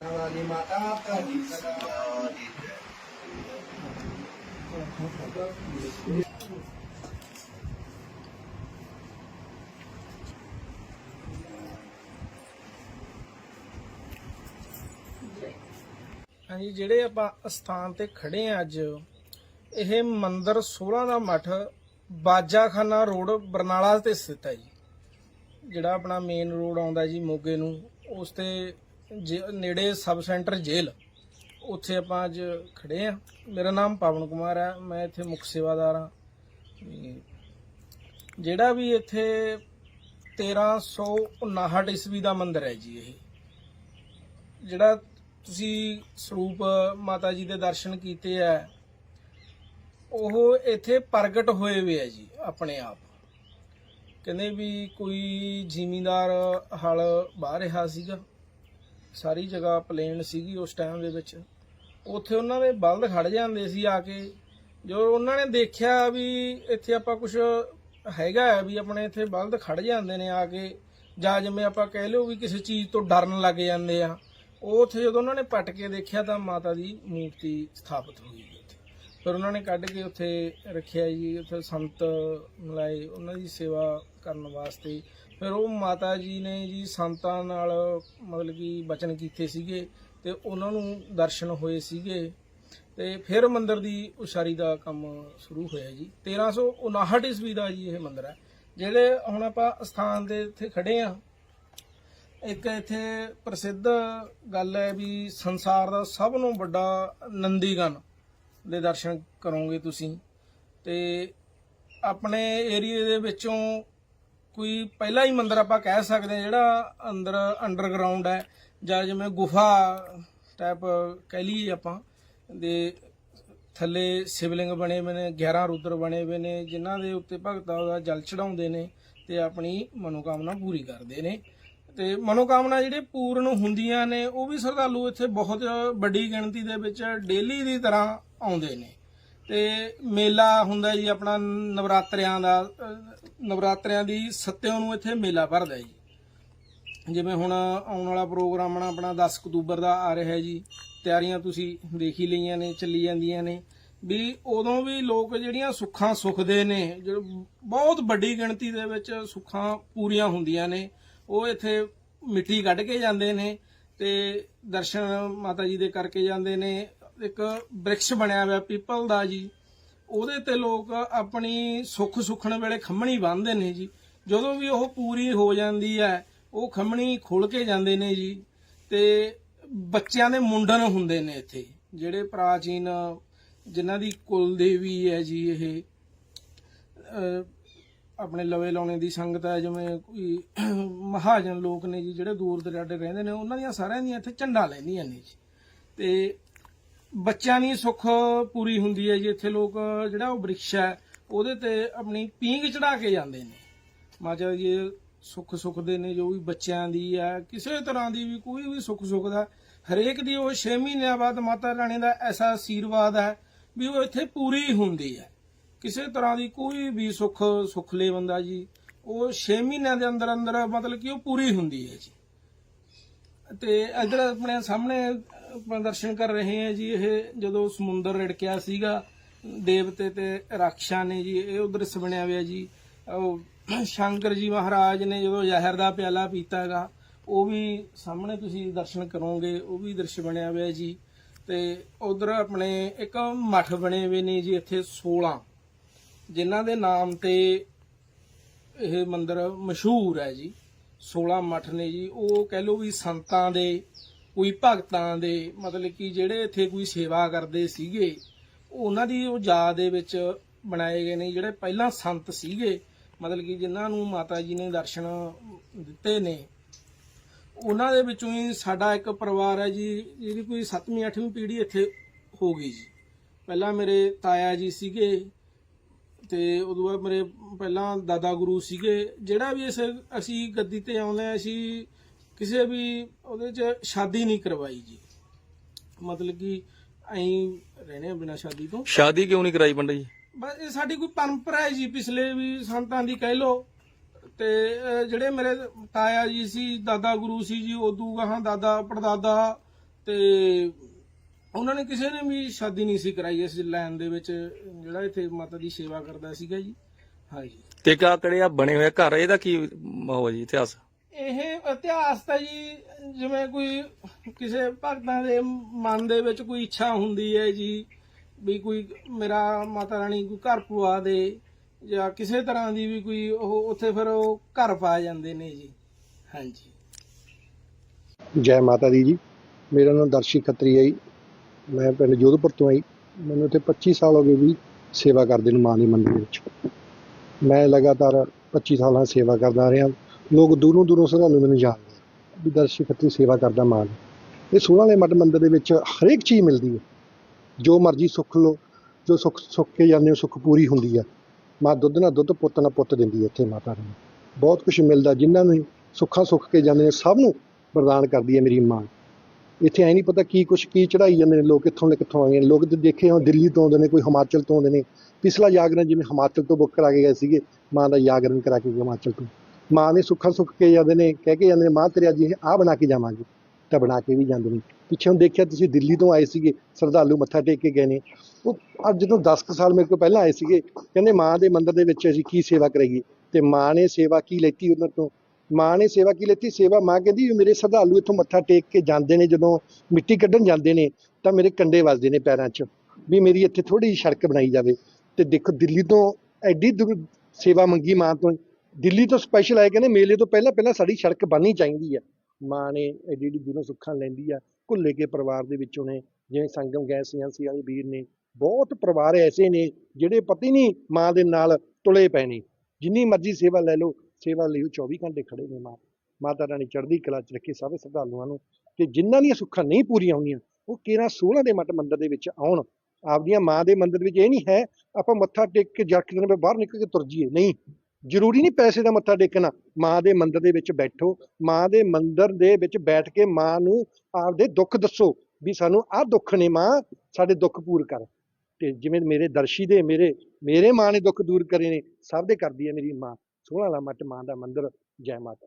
ਵਾਲੀ ਮਾਤਾ ਤੁਹਾਡੀ ਸਦਾ ਦੀ ਹਾਂਜੀ ਜਿਹੜੇ ਆਪਾਂ ਅਸਥਾਨ ਤੇ ਖੜੇ ਆ ਅੱਜ, ਇਹ ਮੰਦਰ 16 ਦਾ ਮੱਠ ਬਾਜਾਖਾਨਾ ਰੋਡ ਬਰਨਾਲਾ ਤੇ ਸਥਿਤ ਹੈ ਜੀ। ਜਿਹੜਾ ਆਪਣਾ ਮੇਨ ਰੋਡ ਆਉਂਦਾ ਜੀ ਮੋਗੇ ਨੂੰ, ਉਸ ਤੇ ਜੇ- ਨੇੜੇ ਸਬ ਸੈਂਟਰ ਜੇਲ੍ਹ ਉੱਥੇ ਆਪਾਂ ਅੱਜ ਖੜੇ ਆ। ਮੇਰਾ ਨਾਮ ਪਵਨ ਕੁਮਾਰ ਹੈ, ਮੈਂ ਇੱਥੇ ਮੁੱਖ ਸੇਵਾਦਾਰ ਹਾਂ ਜਿਹੜਾ ਵੀ ਇੱਥੇ 1359 ਈਸਵੀ ਦਾ ਮੰਦਿਰ ਹੈ ਜੀ ਇਹ। ਜਿਹੜਾ ਤੁਸੀਂ ਸਰੂਪ ਮਾਤਾ ਜੀ ਦੇ ਦਰਸ਼ਨ ਕੀਤੇ ਆ, ਉਹ ਇੱਥੇ ਪ੍ਰਗਟ ਹੋਏ ਹੋਏ ਆ ਜੀ, ਆਪਣੇ ਆਪ। ਕਹਿੰਦੇ ਵੀ ਕੋਈ ਜ਼ਿਮੀਂਦਾਰ ਹਲ ਬਾਹ ਰਿਹਾ ਸੀਗਾ। ਸਾਰੀ ਜਗ੍ਹਾ ਪਲੇਨ ਸੀਗੀ ਉਸ ਟਾਈਮ ਦੇ ਵਿੱਚ। ਉੱਥੇ ਉਹਨਾਂ ਦੇ ਬਲਦ ਖੜ ਜਾਂਦੇ ਸੀ ਆ ਕੇ। ਜੋ ਉਹਨਾਂ ਨੇ ਦੇਖਿਆ ਵੀ ਇੱਥੇ ਆਪਾਂ ਕੁਝ ਹੈਗਾ ਹੈ ਵੀ ਆਪਣੇ ਇੱਥੇ ਬਲਦ ਖੜ ਜਾਂਦੇ ਨੇ ਆ ਕੇ, ਜਾਂ ਜਿਵੇਂ ਆਪਾਂ ਕਹਿ ਲਿਓ ਵੀ ਕਿਸੇ ਚੀਜ਼ ਤੋਂ ਡਰਨ ਲੱਗ ਜਾਂਦੇ ਆ, ਉਹ ਉੱਥੇ ਜਦੋਂ ਉਹਨਾਂ ਨੇ ਪਟ ਕੇ ਦੇਖਿਆ ਤਾਂ ਮਾਤਾ ਦੀ ਮੂਰਤੀ ਸਥਾਪਿਤ ਹੋਈ ਉੱਥੇ। ਫਿਰ ਉਹਨਾਂ ਨੇ ਕੱਢ ਕੇ ਉੱਥੇ ਰੱਖਿਆ ਜੀ, ਉੱਥੇ ਸੰਤ ਮਲਾਏ, ਉਹਨਾਂ ਦੀ ਸੇਵਾ ਕਰਨ ਵਾਸਤੇ ਫਿਰ ਉਹ ਮਾਤਾ ਜੀ ਨੇ ਜੀ ਸੰਤਾਂ ਨਾਲ ਮਤਲਬ ਕਿ ਬਚਨ ਕੀਤੇ ਸੀਗੇ ਤੇ ਉਹਨਾਂ ਨੂੰ ਦਰਸ਼ਨ ਹੋਏ ਸੀਗੇ ਤੇ ਫਿਰ ਮੰਦਿਰ ਦੀ ਉਸਾਰੀ ਦਾ ਕੰਮ ਸ਼ੁਰੂ ਹੋਇਆ ਜੀ। 1359 ਈਸਵੀ ਦਾ ਜੀ ਇਹ ਮੰਦਿਰ ਹੈ, ਜਿਹੜੇ ਹੁਣ ਆਪਾਂ ਸਥਾਨ ਦੇ ਇੱਥੇ ਖੜੇ ਆ ਇੱਕ ਇੱਥੇ ਪ੍ਰਸਿੱਧ ਗੱਲ ਹੈ ਵੀ ਸੰਸਾਰ ਦਾ ਸਭ ਤੋਂ ਵੱਡਾ ਨੰਦੀਗਨ ਦੇ ਦਰਸ਼ਨ ਕਰੋਗੇ ਤੁਸੀਂ। ਤੇ ਆਪਣੇ ਏਰੀਏ ਦੇ ਵਿੱਚੋਂ ਕੋਈ ਪਹਿਲਾ ਹੀ ਮੰਦਿਰ ਆਪਾਂ ਕਹਿ ਸਕਦੇ ਹਾਂ ਜਿਹੜਾ ਅੰਦਰ ਅੰਡਰਗਰਾਉਂਡ ਹੈ, ਜਾਂ ਜਿਵੇਂ ਗੁਫਾ ਟਾਈਪ ਕਹਿ ਲਈਏ ਆਪਾਂ, ਦੇ ਥੱਲੇ ਸ਼ਿਵਲਿੰਗ ਬਣੇ ਹੋਏ ਨੇ 11 ਰੁਦਰ ਬਣੇ ਹੋਏ ਨੇ, ਜਿਨ੍ਹਾਂ ਦੇ ਉੱਤੇ ਭਗਤਾਂ ਦਾ ਜਲ ਚੜਾਉਂਦੇ ਨੇ ਤੇ ਆਪਣੀ ਮਨੋਕਾਮਨਾ ਪੂਰੀ ਕਰਦੇ ਨੇ। ਤੇ ਮਨੋਕਾਮਨਾ ਜਿਹੜੇ ਪੂਰਨ ਹੁੰਦੀਆਂ ਨੇ, ਉਹ ਵੀ ਸ਼ਰਧਾਲੂ ਇੱਥੇ ਬਹੁਤ ਵੱਡੀ ਗਿਣਤੀ ਦੇ ਵਿੱਚ ਡੇਲੀ ਦੀ ਤਰ੍ਹਾਂ ਆਉਂਦੇ ਨੇ। ਤੇ ਮੇਲਾ ਹੁੰਦਾ ਜੀ ਆਪਣਾ ਨਵਰਾਤਰਿਆਂ ਦਾ ਨਵਰਾਤਰਿਆਂ ਦੀ ਸੱਤਿਆਂ ਨੂੰ ਇੱਥੇ ਮੇਲਾ ਭਰਦਾ ਜੀ। ਜਿਵੇਂ ਹੁਣ ਆਉਣ ਵਾਲਾ ਪ੍ਰੋਗਰਾਮ ਆਣਾ ਆਪਣਾ 10 ਅਕਤੂਬਰ ਦਾ ਆ ਰਿਹਾ ਜੀ। ਤਿਆਰੀਆਂ ਤੁਸੀਂ ਦੇਖ ਹੀ ਲਈਆਂ ਨੇ, ਚੱਲੀ ਜਾਂਦੀਆਂ ਨੇ। ਵੀ ਉਦੋਂ ਵੀ ਲੋਕ ਜਿਹੜੀਆਂ ਸੁੱਖਾਂ ਸੁਖਦੇ ਨੇ ਜੋ ਬਹੁਤ ਵੱਡੀ ਗਿਣਤੀ ਦੇ ਵਿੱਚ ਸੁੱਖਾਂ ਪੂਰੀਆਂ ਹੁੰਦੀਆਂ ਨੇ, ਉਹ ਇੱਥੇ ਮਿੱਟੀ ਕੱਢ ਕੇ ਜਾਂਦੇ ਨੇ ਤੇ ਦਰਸ਼ਨ ਮਾਤਾ ਜੀ ਦੇ ਕਰਕੇ ਜਾਂਦੇ ਨੇ ਇੱਕ ਬ੍ਰਿਕਸ਼ ਬਣਿਆ ਹੋਇਆ ਪੀਪਲ ਦਾ ਜੀ, ਉਹਦੇ ਤੇ ਲੋਕ ਆਪਣੀ ਸੁੱਖ ਸੁਖਣ ਵੇਲੇ ਖੰਮਣੀ ਬੰਨ੍ਹਦੇ ਨੇ ਜੀ। ਜਦੋਂ ਵੀ ਉਹ ਪੂਰੀ ਹੋ ਜਾਂਦੀ ਹੈ, ਉਹ ਖੰਮਣੀ ਖੁੱਲ ਕੇ ਜਾਂਦੇ ਨੇ ਜੀ ਤੇ ਬੱਚਿਆਂ ਦੇ ਮੁੰਡਨ ਹੁੰਦੇ ਨੇ ਇੱਥੇ, ਜਿਹੜੇ ਪ੍ਰਾਚੀਨ ਜਿਨ੍ਹਾਂ ਦੀ ਕੁਲ ਦੇਵੀ ਹੈ ਜੀ ਇਹ। ਆਪਣੇ ਲਵੇ ਲਾਉਣੇ ਦੀ ਸੰਗਤ ਹੈ, ਜਿਵੇਂ ਕੋਈ ਮਹਾਜਨ ਲੋਕ ਨੇ ਜੀ, ਜਿਹੜੇ ਦੂਰ ਦਰਾਡੇ ਰਹਿੰਦੇ ਨੇ, ਉਹਨਾਂ ਦੀਆਂ ਸਾਰਿਆਂ ਦੀਆਂ ਇੱਥੇ ਝੰਡਾ ਲੈਂਦੀਆਂ ਨੇ ਜੀ। ਤੇ ਬੱਚਿਆਂ ਦੀ ਸੁੱਖ ਪੂਰੀ ਹੁੰਦੀ ਹੈ ਜੀ। ਇੱਥੇ ਲੋਕ, ਜਿਹੜਾ ਉਹ ਬ੍ਰਿਕਸ਼ ਹੈ, ਉਹਦੇ ਤੇ ਆਪਣੀ ਪੀਂਘ ਚੜਾ ਕੇ ਜਾਂਦੇ ਨੇ। ਮਾਤਾ ਜੀ ਸੁੱਖ ਸੁਖਦੇ ਨੇ, ਜੋ ਵੀ ਬੱਚਿਆਂ ਦੀ ਹੈ, ਕਿਸੇ ਤਰ੍ਹਾਂ ਦੀ ਵੀ ਕੋਈ ਵੀ ਸੁੱਖ ਸੁਖਦਾ, ਹਰੇਕ ਦੀ ਉਹ 6 ਮਹੀਨਿਆਂ ਬਾਅਦ ਮਾਤਾ ਰਾਣੀ ਦਾ ਐਸਾ ਆਸ਼ੀਰਵਾਦ ਹੈ ਵੀ ਉਹ ਇੱਥੇ ਪੂਰੀ ਹੁੰਦੀ ਹੈ। ਕਿਸੇ ਤਰ੍ਹਾਂ ਦੀ ਕੋਈ ਵੀ ਸੁੱਖ ਸੁੱਖ ਸੁਖਲੇ ਬੰਦਾ ਜੀ, ਉਹ 6 ਮਹੀਨਿਆਂ ਦੇ ਅੰਦਰ ਅੰਦਰ ਮਤਲਬ ਕਿ ਉਹ ਪੂਰੀ ਹੁੰਦੀ ਹੈ ਜੀ। ਤੇ ਇਧਰ ਆਪਣੇ ਸਾਹਮਣੇ ਆਪਾਂ ਦਰਸ਼ਨ ਕਰ ਰਹੇ ਹੈ ਜੀ, ਇਹ ਜਦੋਂ ਸਮੁੰਦਰ ਰਿੜਕਿਆ ਸੀਗਾ, ਦੇਵਤੇ ਤੇ ਰਾਖਸ਼ਾਂ ਨੇ ਜੀ, ਇਹ ਉਹ ਦ੍ਰਿਸ਼ ਬਣਿਆ ਹੋਇਆ ਜੀ। ਉਹ ਸ਼ੰਕਰ ਜੀ ਮਹਾਰਾਜ ਨੇ ਜਦੋਂ ਜ਼ਹਿਰ ਦਾ ਪਿਆਲਾ ਪੀਤਾਗਾ, ਉਹ ਵੀ ਸਾਹਮਣੇ ਤੁਸੀਂ ਦਰਸ਼ਨ ਕਰੋਗੇ, ਉਹ ਵੀ ਦ੍ਰਿਸ਼ ਬਣਿਆ ਹੋਇਆ ਜੀ। ਤੇ ਉਧਰ ਆਪਣੇ ਇੱਕ ਮਠ ਬਣੇ ਹੋਏ ਨੇ ਜੀ ਇੱਥੇ 16 ਜਿਨ੍ਹਾਂ ਦੇ ਨਾਮ ਤੇ ਇਹ ਮੰਦਿਰ ਮਸ਼ਹੂਰ ਹੈ ਜੀ। 16 ਮੱਠ ਨੇ ਜੀ, ਉਹ ਕਹਿ ਲਓ ਵੀ ਸੰਤਾਂ ਦੇ ਕੋਈ ਭਗਤਾਂ ਦੇ, ਮਤਲਬ ਕਿ ਜਿਹੜੇ ਇੱਥੇ ਕੋਈ ਸੇਵਾ ਕਰਦੇ ਸੀਗੇ, ਉਹਨਾਂ ਦੀ ਉਹ ਯਾਦ ਦੇ ਵਿੱਚ ਬਣਾਏ ਗਏ ਨੇ ਜਿਹੜੇ ਪਹਿਲਾਂ ਸੰਤ ਸੀਗੇ, ਮਤਲਬ ਕਿ ਜਿਨ੍ਹਾਂ ਨੂੰ ਮਾਤਾ ਜੀ ਨੇ ਦਰਸ਼ਨ ਦਿੱਤੇ ਨੇ। ਉਹਨਾਂ ਦੇ ਵਿੱਚੋਂ ਹੀ ਸਾਡਾ ਇੱਕ ਪਰਿਵਾਰ ਹੈ ਜੀ ਜਿਹੜੀ ਕੋਈ 7ਵੀਂ 8ਵੀਂ ਪੀੜ੍ਹੀ ਇੱਥੇ ਹੋ ਗਈ ਜੀ। ਪਹਿਲਾਂ ਮੇਰੇ ਤਾਇਆ ਜੀ ਸੀਗੇ ਤੇ ਉਦੋਂ ਬਾਅਦ ਮੇਰੇ ਪਹਿਲਾਂ ਦਾਦਾ ਗੁਰੂ ਸੀਗੇ। ਜਿਹੜਾ ਵੀ ਇਸ ਅਸੀਂ ਗੱਦੀ ਤੇ ਆਉਂਦੇ ਹਾਂ, ਅਸੀਂ ਕਿਸੇ ਵੀ ਉਹਦੇ 'ਚ ਸ਼ਾਦੀ ਨਹੀਂ ਕਰਵਾਈ ਜੀ। ਮਤਲਬ ਕਿ ਐਂ ਰਹਿਣੇ ਬਿਨਾ ਸ਼ਾਦੀ ਤੋਂ। ਸ਼ਾਦੀ ਕਿਉਂ ਨਹੀਂ ਕਰਾਈ ਪੰਡਤ ਜੀ? ਬਸ ਇਹ ਸਾਡੀ ਕੋਈ ਪਰੰਪਰਾ ਹੈ ਜੀ ਪਿਛਲੇ ਵੀ ਸੰਤਾਂ ਦੀ ਕਹਿ ਲੋ ਤੇ ਅਹ, ਜਿਹੜੇ ਮੇਰੇ ਤਾਇਆ ਜੀ ਸੀ ਦਾਦਾ ਗੁਰੂ ਸੀ ਜੀ ਉਦੋਂ ਗਾਹਾਂ ਦਾਦਾ ਪੜਦਾਦਾ ਤੇ ਉਹਨਾਂ ਨੇ ਕਿਸੇ ਨੇ ਵੀ ਸ਼ਾਦੀ ਨਹੀਂ ਸੀ ਕਰਾਈ ਇਸ ਲਾਈਨ ਦੇ ਵਿੱਚ। ਜਿਹੜਾ ਇੱਥੇ ਮਾਤਾ ਦੀ ਸੇਵਾ ਕਰਦਾ ਸੀਗਾ ਜੀ। ਹਾਂਜੀ। ਤੇ ਕਾ ਕਿਹੜੇ ਆ ਬਣੇ ਹੋਏ ਘਰ ਇਹਦਾ ਕੀ ਉਹ ਜੀ ਇਤਿਹਾਸ? ਇਹ ਇਤਿਹਾਸ ਤਾਂ ਜੀ, ਜਿਵੇਂ ਕੋਈ ਕਿਸੇ ਭਗਤਾਂ ਦੇ ਮਨ ਦੇ ਵਿੱਚ ਕੋਈ ਇੱਛਾ ਹੁੰਦੀ ਹੈ ਜੀ, ਵੀ ਕੋਈ ਮੇਰਾ ਮਾਤਾ ਰਾਣੀ ਕੋਈ ਘਰ ਪਵਾ ਦੇ, ਜਾਂ ਕਿਸੇ ਤਰ੍ਹਾਂ ਦੀ ਵੀ ਕੋਈ ਉਹ ਉੱਥੇ ਫਿਰ ਉਹ ਘਰ ਪਾ ਜਾਂਦੇ ਨੇ ਜੀ। ਹਾਂਜੀ। ਜੈ ਮਾਤਾ ਦੀ ਜੀ। ਮੇਰਾ ਨਾਮ ਦਰਸ਼ੀ ਖੱਤਰੀ ਹੈ ਜੀ। ਮੈਂ ਪਿੰਡ ਜੋਧਪੁਰ ਤੋਂ ਆਈ। ਮੈਨੂੰ ਇੱਥੇ 25 ਸਾਲ ਹੋ ਗਏ ਵੀ ਸੇਵਾ ਕਰਦੇ ਨੂੰ ਮਾਂ ਦੀ ਮੰਦਿਰ ਦੇ ਵਿੱਚ। ਮੈਂ ਲਗਾਤਾਰ 25 ਸਾਲਾਂ ਸੇਵਾ ਕਰਦਾ ਰਿਹਾ। ਲੋਕ ਦੂਰੋਂ ਦੂਰੋਂ ਸ਼ਰਧਾਲੂ ਮੈਨੂੰ ਜਾਣਦੇ ਆ ਵੀ ਦਰਸ਼ੀ ਖੱਤਰੀ ਸੇਵਾ ਕਰਦਾ ਮਾਂ ਦੀ। ਇਹ ਸੋਹਣਾ ਵਾਲੇ ਮੱਠ ਮੰਦਿਰ ਦੇ ਵਿੱਚ ਹਰੇਕ ਚੀਜ਼ ਮਿਲਦੀ ਹੈ। ਜੋ ਮਰਜ਼ੀ ਸੁੱਖ ਲਓ ਜੋ ਸੁੱਖ ਸੁੱਖ ਕੇ ਜਾਂਦੇ ਹੋ, ਸੁੱਖ ਪੂਰੀ ਹੁੰਦੀ ਹੈ। ਮਾਂ ਦੁੱਧ ਨਾਲ ਦੁੱਧ ਪੁੱਤ ਨਾਲ ਪੁੱਤ ਦਿੰਦੀ ਹੈ ਇੱਥੇ ਮਾਤਾ ਨੂੰ ਬਹੁਤ ਕੁਝ ਮਿਲਦਾ, ਜਿਨ੍ਹਾਂ ਨੂੰ ਸੁੱਖਾਂ ਸੁੱਖ ਕੇ ਜਾਂਦੇ ਨੇ, ਸਭ ਨੂੰ ਵਰਦਾਨ ਕਰਦੀ ਹੈ ਮੇਰੀ ਮਾਂ। ਇੱਥੇ ਐ ਨਹੀਂ ਪਤਾ ਕੀ ਕੁਛ, ਕੀ ਚੜਾਈ ਜਾਂਦੇ ਨੇ, ਲੋਕ ਕਿੱਥੋਂ ਦੇ ਕਿੱਥੋਂ ਆਏ ਨੇ। ਲੋਕ ਤੇ ਦੇਖੇ ਹੋ ਦਿੱਲੀ ਤੋਂ ਆਉਂਦੇ ਨੇ, ਕੋਈ ਹਿਮਾਚਲ ਤੋਂ ਆਉਂਦੇ ਨੇ। ਪਿਛਲਾ ਜਾਗਰਣ ਜਿਵੇਂ ਹਿਮਾਚਲ ਤੋਂ ਬੁੱਕ ਕਰਾ ਕੇ ਗਏ ਸੀਗੇ, ਮਾਂ ਦਾ ਜਾਗਰਣ ਕਰਾ ਕੇ ਹਿਮਾਚਲ ਤੋਂ। ਮਾਂ ਨੇ ਸੁੱਖਾਂ ਸੁੱਖ ਕੇ ਜਾਂਦੇ ਨੇ, ਕਹਿ ਕੇ ਜਾਂਦੇ ਨੇ, ਮਾਂ ਤੇਰੇ ਅੱਜ ਇਹ ਆਹ ਬਣਾ ਕੇ ਜਾਵਾਂਗੇ, ਤਾਂ ਬਣਾ ਕੇ ਵੀ ਜਾਂਦੇ ਨੇ। ਪਿੱਛੇ ਹੁਣ ਦੇਖਿਆ ਤੁਸੀਂ ਦਿੱਲੀ ਤੋਂ ਆਏ ਸੀਗੇ, ਸ਼ਰਧਾਲੂ ਮੱਥਾ ਟੇਕ ਕੇ ਗਏ ਨੇ। ਉਹ ਅੱਜ ਜਦੋਂ 10 ਕੁ ਸਾਲ ਮੇਰੇ ਕੋਲ ਪਹਿਲਾਂ ਆਏ ਸੀਗੇ, ਕਹਿੰਦੇ ਮਾਂ ਦੇ ਮੰਦਿਰ ਦੇ ਵਿੱਚ ਅਸੀਂ ਕੀ ਸੇਵਾ ਕਰਾਈਏ? ਤੇ ਮਾਂ ਨੇ ਸੇਵਾ ਕੀ ਲੈਤੀ ਉਹਨਾਂ ਤੋਂ? ਮਾਂ ਨੇ ਸੇਵਾ ਕੀ ਲੈਤੀ? ਸੇਵਾ ਮਾਂ ਕਹਿੰਦੀ, ਮੇਰੇ ਸ਼ਰਧਾਲੂ ਇੱਥੋਂ ਮੱਥਾ ਟੇਕ ਕੇ ਜਾਂਦੇ ਨੇ, ਜਦੋਂ ਮਿੱਟੀ ਕੱਢਣ ਜਾਂਦੇ ਨੇ, ਤਾਂ ਮੇਰੇ ਕੰਡੇ ਵੱਜਦੇ ਨੇ ਪੈਰਾਂ 'ਚ, ਵੀ ਮੇਰੀ ਇੱਥੇ ਥੋੜੀ ਜਿਹੀ ਸੜਕ ਬਣਾਈ ਜਾਵੇ। ਤੇ ਦੇਖੋ ਦਿੱਲੀ ਤੋਂ ਐਡੀ ਦੂਰ ਸੇਵਾ ਮੰਗੀ ਮਾਂ ਤੋਂ ਦਿੱਲੀ ਤੋਂ ਸਪੈਸ਼ਲ ਆਏ ਕਹਿੰਦੇ ਮੇਲੇ ਤੋਂ ਪਹਿਲਾਂ ਪਹਿਲਾਂ ਸਾਡੀ ਸੜਕ ਬਣਨੀ ਚਾਹੀਦੀ ਆ। ਮਾਂ ਨੇ ਐਡੀ ਐਡੀ ਦੂਰੋਂ ਸੁੱਖਾਂ ਲੈਂਦੀ ਆ, ਘੁੱਲੇ ਕੇ ਪਰਿਵਾਰ ਦੇ ਵਿੱਚੋਂ ਨੇ, ਜਿਵੇਂ ਸੰਗਮ ਗੈਸ ਏਜੰਸੀ ਵਾਲੇ ਵੀਰ ਨੇ, ਬਹੁਤ ਪਰਿਵਾਰ ਐਸੇ ਨੇ ਜਿਹੜੇ ਪਤੀ ਨਹੀਂ, ਮਾਂ ਦੇ ਨਾਲ ਤੁਲੇ ਪਏ ਨੇ। ਜਿੰਨੀ ਮਰਜ਼ੀ ਸੇਵਾ ਲੈ ਲਓ, ਸੇਵਾ ਲਈ ਉਹ 24 ਘੰਟੇ ਖੜੇ ਨੇ ਮਾਂ। ਮਾਤਾ ਰਾਣੀ ਚੜ੍ਹਦੀ ਕਲਾ ਚ ਰੱਖੇ ਸਾਰੇ ਸ਼ਰਧਾਲੂਆਂ ਨੂੰ ਤੇ ਜਿਨ੍ਹਾਂ ਦੀਆਂ ਸੁੱਖਾਂ ਨਹੀਂ ਪੂਰੀਆਂ ਹੋਈਆਂ ਉਹ ਕਿਹੜਾ 16 ਦੇ ਮੱਟ ਮੰਦਰ ਦੇ ਵਿੱਚ ਆਉਣ। ਆਪਦੀਆਂ ਮਾਂ ਦੇ ਮੰਦਰ ਵਿੱਚ ਇਹ ਨਹੀਂ ਹੈ, ਆਪਾਂ ਮੱਥਾ ਟੇਕ ਕੇ ਜੱਟ ਦਿਨ ਬਾਹਰ ਨਿਕਲ ਕੇ ਤੁਰ ਜੀਏ ਨਹੀਂ ਜ਼ਰੂਰੀ ਨਹੀਂ ਪੈਸੇ ਦਾ ਮੱਥਾ ਟੇਕਣਾ। ਮਾਂ ਦੇ ਮੰਦਰ ਦੇ ਵਿੱਚ ਬੈਠੋ। ਮਾਂ ਦੇ ਮੰਦਰ ਦੇ ਵਿੱਚ ਬੈਠ ਕੇ ਮਾਂ ਨੂੰ ਆਪਦੇ ਦੁੱਖ ਦੱਸੋ ਵੀ ਸਾਨੂੰ ਆਹ ਦੁੱਖ ਨੇ ਮਾਂ, ਸਾਡੇ ਦੁੱਖ ਪੂਰ ਕਰ। ਤੇ ਜਿਵੇਂ ਮੇਰੇ ਦਰਸ਼ੀ ਦੇ, ਮੇਰੇ ਮੇਰੇ ਮਾਂ ਨੇ ਦੁੱਖ ਦੂਰ ਕਰੇ ਨੇ, ਸਭ ਦੇ ਕਰਦੀ ਹੈ ਮੇਰੀ ਮਾਂ। ਸੋਹਣਾ ਲਾ ਮੱਟ ਮਾਂ ਦਾ ਮੰਦਰ ਜੈ ਮਾਤਾ